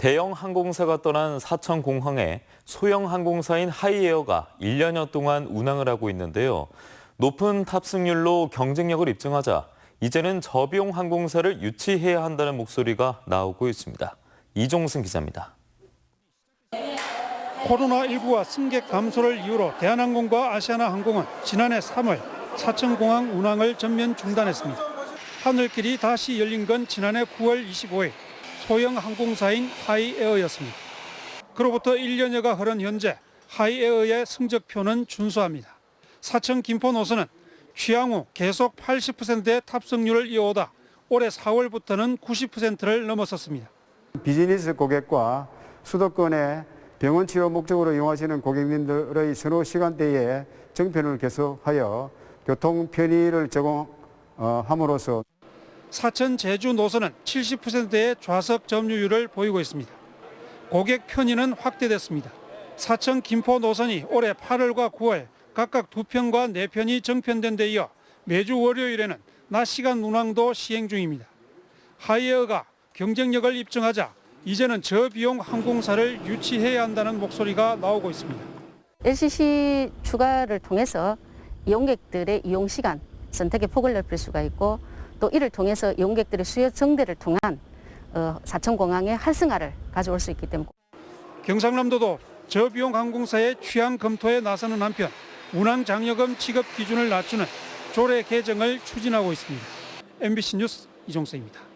대형 항공사가 떠난 사천 공항에 소형 항공사인 하이에어가 1년여 동안 운항을 하고 있는데요. 높은 탑승률로 경쟁력을 입증하자 이제는 저비용 항공사를 유치해야 한다는 목소리가 나오고 있습니다. 이종승 기자입니다. 코로나19와 승객 감소를 이유로 대한항공과 아시아나항공은 지난해 3월 사천공항 운항을 전면 중단했습니다. 하늘길이 다시 열린 건 지난해 9월 25일 소형 항공사인 하이에어였습니다. 그로부터 1년여가 흐른 현재 하이에어의 승적표는 준수합니다. 사천 김포 노선은 취항 후 계속 80%의 탑승률을 이어오다 올해 4월부터는 90%를 넘어섰습니다. 비즈니스 고객과 수도권의 병원 치료 목적으로 이용하시는 고객님들의 선호 시간대에 정편을 개설하여 교통 편의를 제공함으로써 사천 제주 노선은 70%의 좌석 점유율을 보이고 있습니다. 고객 편의는 확대됐습니다. 사천 김포 노선이 올해 8월과 9월 각각 2편과 4편이 정편된 데 이어 매주 월요일에는 낮 시간 운항도 시행 중입니다. 하이에어가 경쟁력을 입증하자 이제는 저비용 항공사를 유치해야 한다는 목소리가 나오고 있습니다. LCC 추가를 통해서 이용객들의 이용 시간 선택의 폭을 넓힐 수가 있고 또 이를 통해서 이용객들의 수요 증대를 통한 어, 사천공항의 활성화를 가져올 수 있기 때문에 경상남도도 저비용 항공사의 취향 검토에 나서는 한편 운항 장려금 지급 기준을 낮추는 조례 개정을 추진하고 있습니다. MBC 뉴스 이종서입니다.